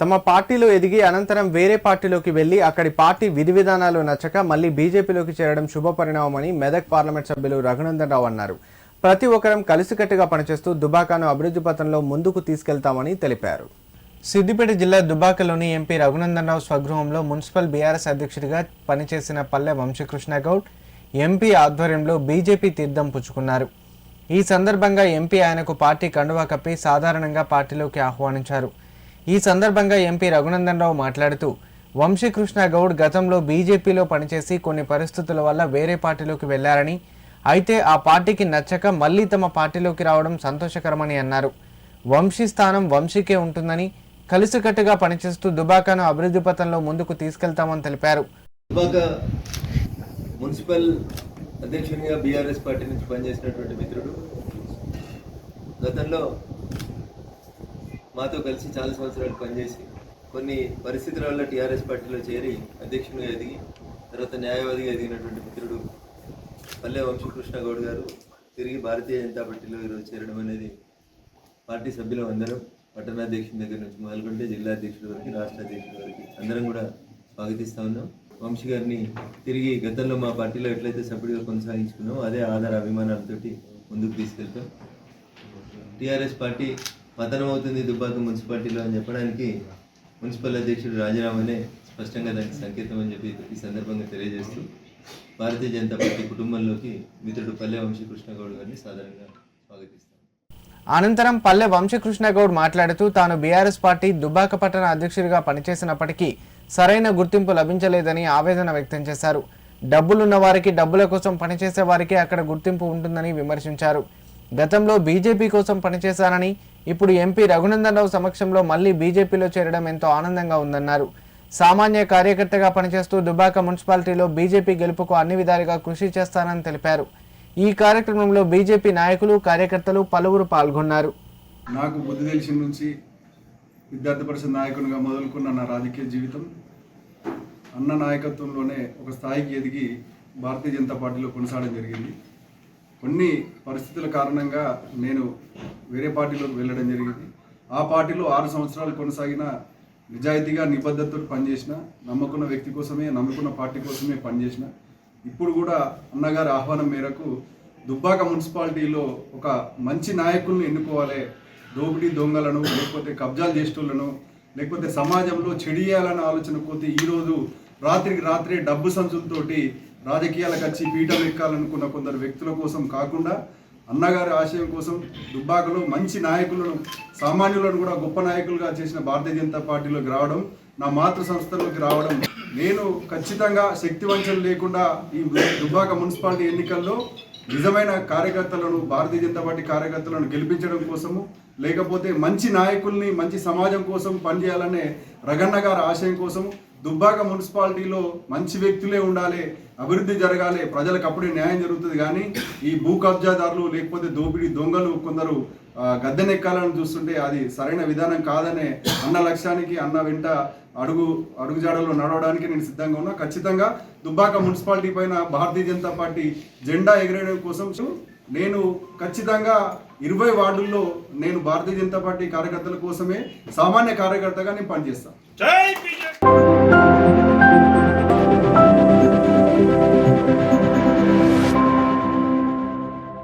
తమ పార్టీలో ఎదిగి అనంతరం వేరే పార్టీలోకి వెళ్ళి అక్కడి పార్టీ విధి విధానాలు నచ్చక మళ్ళీ బీజేపీలోకి చేరడం శుభ పరిణామమని మెదక్ పార్లమెంట్ సభ్యులు రఘునందన్ రావు అన్నారు. ప్రతి ఒక్కరం కలిసికట్టుగా పనిచేస్తూ దుబాకాను అభివృద్ధి పథంలో ముందుకు తీసుకెళ్తామని తెలిపారు. సిద్దిపేట జిల్లా దుబాకలోని ఎంపీ రఘునందన్ రావు స్వగృహంలో మున్సిపల్ బీఆర్ఎస్ అధ్యక్షుడిగా పనిచేసిన పల్లె వంశీకృష్ణ గౌడ్ ఎంపీ ఆధ్వర్యంలో బీజేపీ తీర్థం పుచ్చుకున్నారు. ఈ సందర్భంగా ఎంపీ ఆయనకు పార్టీ కండువా కప్పి సాధారణంగా పార్టీలోకి ఆహ్వానించారు. ఈ సందర్భంగా ఎంపీ రఘునందన్ రావు మాట్లాడుతూ వంశీకృష్ణ గౌడ్ గతంలో బీజేపీలో పనిచేసి కొన్ని పరిస్థితుల వల్ల వేరే పార్టీలోకి వెళ్ళారని అయితే ఆ పార్టీకి నచ్చక మళ్ళీ తమ పార్టీలోకి రావడం సంతోషకరమని అన్నారు. వంశీ స్థానం వంశీకే ఉంటుందని కలిసికట్టుగా పనిచేస్తూ దుబాకాను అభివృద్ధి పథంలో ముందుకు తీసుకెళ్తామని తెలిపారు. మున్సిపల్ అధ్యక్షునిగా బీఆర్ఎస్ పార్టీ నుంచి పనిచేసినటువంటి మిత్రుడు. గతంలో మాతో కలిసి చాలా సంవత్సరాలు పనిచేసి కొన్ని పరిస్థితుల వల్ల టీఆర్ఎస్ పార్టీలో చేరి అధ్యక్షునిగా ఎదిగి తర్వాత న్యాయవాదిగా ఎదిగినటువంటి మిత్రుడు పల్లె వంశకృష్ణ గౌడ్ గారు తిరిగి భారతీయ జనతా పార్టీలో ఈరోజు చేరడం అనేది పార్టీ సభ్యులం అందరం పట్టణాధ్యక్షుని దగ్గర నుంచి మొదలుకుంటే జిల్లా అధ్యక్షుడి వరకు రాష్ట్ర అధ్యక్షుడి వరకు అందరం కూడా స్వాగతిస్తా ఉన్నాం. వంశీ గారిని తిరిగి గతంలో మా పార్టీలో ఎట్లయితే సభ్యుడిగా కొనసాగించుకున్నామో అదే ఆధార అభిమానాలతోటి ముందుకు తీసుకెళ్తాం. టీఆర్ఎస్ పార్టీ పతనం అవుతుంది దుబ్బాక మున్సిపాలిటీలో అని చెప్పడానికి మున్సిపల్ అధ్యక్షుడు రాజీనామానే స్పష్టంగా దానికి సంకేతం అని చెప్పి ఈ సందర్భంగా తెలియజేస్తూ భారతీయ జనతా పార్టీ కుటుంబంలోకి మిత్రుడు పల్లె వంశీకృష్ణగౌడ్ గారిని సాధారణంగా స్వాగతిస్తాం. అనంతరం పల్లె వంశకృష్ణగౌడ్ మాట్లాడుతూ తాను బీఆర్ఎస్ పార్టీ దుబ్బాక పట్టణ అధ్యక్షుడిగా పనిచేసినప్పటికీ సరైన గుర్తింపు లభించలేదని ఆవేదన వ్యక్తం చేశారు. డబ్బులున్న వారికి డబ్బుల కోసం పనిచేసే వారికి అక్కడ గుర్తింపు ఉంటుందని విమర్శించారు. గతంలో బీజేపీ కోసం పనిచేశానని ఇప్పుడు ఎంపీ రఘునందన్ రావు సమక్షంలో మళ్ళీ బీజేపీలో చేరడం ఎంతో ఆనందంగా ఉందన్నారు. సామాన్య కార్యకర్తగా పనిచేస్తూ దుబాక మున్సిపాలిటీలో బీజేపీ గెలుపుకు అన్ని విధాలుగా కృషి చేస్తానని తెలిపారు. ఈ కార్యక్రమంలో బీజేపీ నాయకులు కార్యకర్తలు పలువురు పాల్గొన్నారు. నాకు బుద్ధి తెలిసిన నుంచి విద్యార్థి పరిషత్ నాయకునిగా మొదలుకున్న నా రాజకీయ జీవితం అన్న నాయకత్వంలోనే ఒక స్థాయికి ఎదిగి భారతీయ జనతా పార్టీలో కొనసాగడం జరిగింది. కొన్ని పరిస్థితుల కారణంగా నేను వేరే పార్టీలోకి వెళ్ళడం జరిగింది. ఆ పార్టీలో ఆరు సంవత్సరాలు కొనసాగిన నిజాయితీగా నిబద్ధతతో పనిచేసిన నమ్ముకున్న వ్యక్తి కోసమే నమ్ముకున్న పార్టీ కోసమే పనిచేసిన ఇప్పుడు కూడా అన్నగారి ఆహ్వానం మేరకు దుబ్బాక మున్సిపాలిటీలో ఒక మంచి నాయకుల్ని ఎన్నుకోవాలి. దోపిడీ దొంగలను లేకపోతే కబ్జాలు చేసేటోళ్ళను లేకపోతే సమాజంలో చెడియాలన్న ఆలోచన కొద్దీ ఈరోజు రాత్రికి రాత్రే డబ్బు సంచులతోటి రాజకీయాలకు వచ్చి పీఠం ఎక్కాలనుకున్న కొందరు వ్యక్తుల కోసం కాకుండా అన్నగారి ఆశయం కోసం దుబ్బాకలో మంచి నాయకులను సామాన్యులను కూడా గొప్ప నాయకులుగా చేసిన భారతీయ జనతా పార్టీలోకి రావడం నా మాతృ సంస్థలోకి రావడం నేను ఖచ్చితంగా శక్తి వంచన లేకుండా ఈ దుబ్బాక మున్సిపాలిటీ ఎన్నికల్లో నిజమైన కార్యకర్తలను భారతీయ జనతా పార్టీ కార్యకర్తలను గెలిపించడం కోసము లేకపోతే మంచి నాయకుల్ని మంచి సమాజం కోసం పనిచేయాలనే రగన్న గారి ఆశయం కోసము దుబ్బాక మున్సిపాలిటీలో మంచి వ్యక్తులే ఉండాలి అభివృద్ధి జరగాలి ప్రజలకు అప్పుడే న్యాయం జరుగుతుంది కానీ ఈ భూ కబ్జాదారులు లేకపోతే దోపిడీ దొంగలు కొందరు ఆ, గద్దెనెక్కాలని చూస్తుంటే అది సరైన విధానం కాదనే అన్న లక్ష్యానికి అన్న వెంట అడుగు అడుగుజాడలో నడవడానికి నేను సిద్ధంగా ఉన్నా. ఖచ్చితంగా దుబ్బాక మున్సిపాలిటీ పైన భారతీయ జనతా పార్టీ జెండా ఎగరేయడం కోసం నేను ఖచ్చితంగా ఇరవై వార్డుల్లో నేను భారతీయ జనతా పార్టీ కార్యకర్తల కోసమే సామాన్య కార్యకర్తగా నేను పనిచేస్తాను